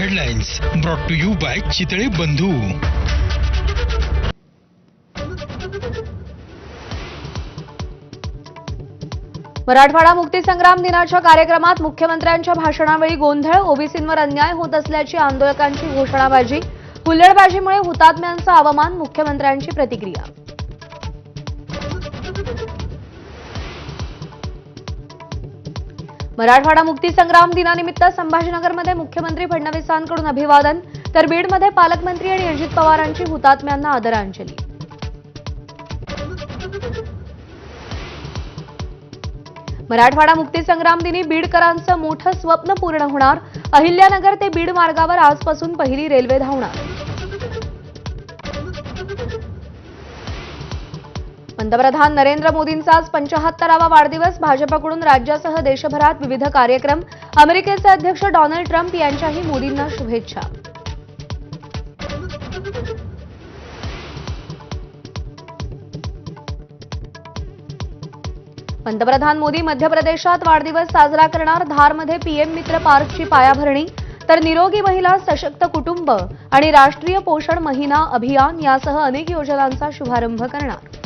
Headlines brought to you by Chitale Bandhu. Marathwada मुक्तीसंग्राम दिनाच्या कार्यक्रमात मुख्यमंत्र्यांच्या भाषणावेळी गोंधळ ओबीसींवर अन्याय होत असल्याची आंदोलकांची घोषणाबाजी हुल्लडबाजीमुळे हुतात्म्यांचा अवमान मुख्यमंत्र्यांची प्रतिक्रिया. मराठवाडा मुक्तीसंग्राम दिनानिमित्त संभाजीनगरमध्ये मुख्यमंत्री फडणवीसांकडून अभिवादन तर बीडमध्ये पालकमंत्री आणि अजित पवारांची हुतात्म्यांना आदरांजली. मराठवाडा मुक्तीसंग्राम दिनी बीडकरांचं मोठं स्वप्न पूर्ण होणार. अहिल्यानगर ते बीड मार्गावर आजपासून पहिली रेल्वे धावणार. पंतप्रधान नरेंद्र मोदींचा आज पंचाहत्तरावा वाढदिवस. भाजपकडून राज्यासह देशभरात विविध कार्यक्रम. अमेरिकेचे अध्यक्ष डोनाल्ड ट्रम्प यांच्याही मोदींना शुभेच्छा. पंतप्रधान मोदी मध्य प्रदेशात वाढदिवस साजरा करणार. धारमध्ये पीएम मित्र पार्कची पायाभरणी. तर निरोगी महिला सशक्त कुटुंब आणि राष्ट्रीय पोषण महिना अभियान यासह अनेक योजनांचा शुभारंभ करणार.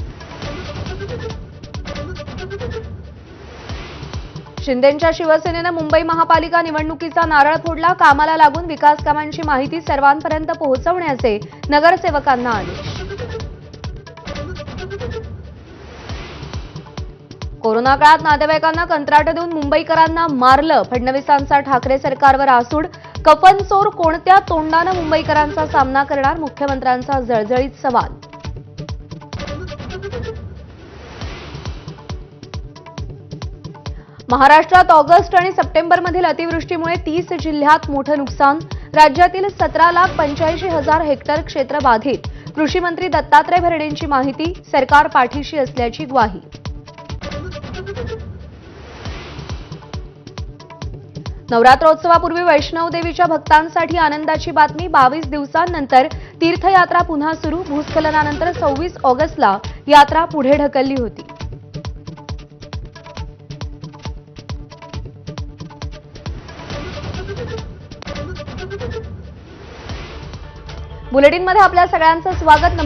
शिंदेंच्या शिवसेनेनं मुंबई महापालिका निवडणुकीचा नारळ फोडला. कामाला लागून विकास कामांची माहिती सर्वांपर्यंत पोहोचवण्याचे नगरसेवकांना आदेश. कोरोना काळात नातेवाईकांना कंत्राट देऊन मुंबईकरांना मारलं. फडणवीसांचा ठाकरे सरकारवर आसूड. कफनचोर कोणत्या तोंडानं मुंबईकरांचा सामना करणार? मुख्यमंत्र्यांचा जळजळीत सवाल. महाराष्ट्रात ऑगस्ट आणि सप्टेंबरमधील अतिवृष्टीमुळे तीस जिल्ह्यात मोठं नुकसान. राज्यातील सतरा लाख पंच्याऐंशी हजार हेक्टर क्षेत्र बाधित. कृषी मंत्री दत्तात्रय भरणेंची माहिती सरकार पाठीशी असल्याची ग्वाही. नवरात्रोत्सवापूर्वी वैष्णव देवीच्या भक्तांसाठी आनंदाची बातमी बावीस दिवसांनंतर तीर्थयात्रा पुन्हा सुरू. भूस्खलनानंतर सव्वीस ऑगस्टला यात्रा पुढे ढकलली होती. बुलेटिनमध्ये आपल्या सगळ्यांचं स्वागत नमस्कार.